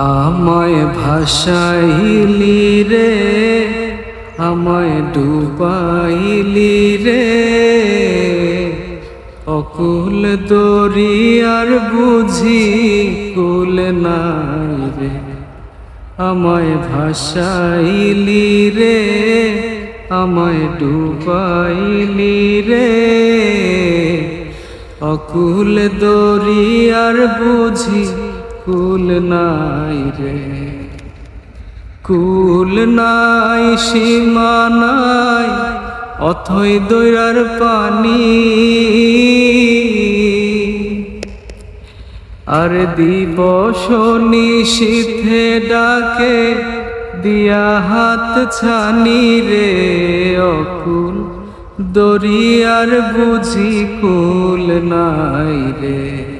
আমায় ভাসাইলি রে, আমায় ডুবাইলি রে। অকুল দরিয়ার বুঝি কুল নাই রে, আমায় ভাসাইলি রে, আমায় ডুবাইলি রে। অকুল দরিয়ার বুঝি কুল নাই রে। কুল নাই, সীমা নাই, অথই দৈরার পানি। আর দিবস নিশীথে ডাকে, দিয়া হাত ছানি রে অকুল। দরিয়ার বুঝি কুল নাই রে।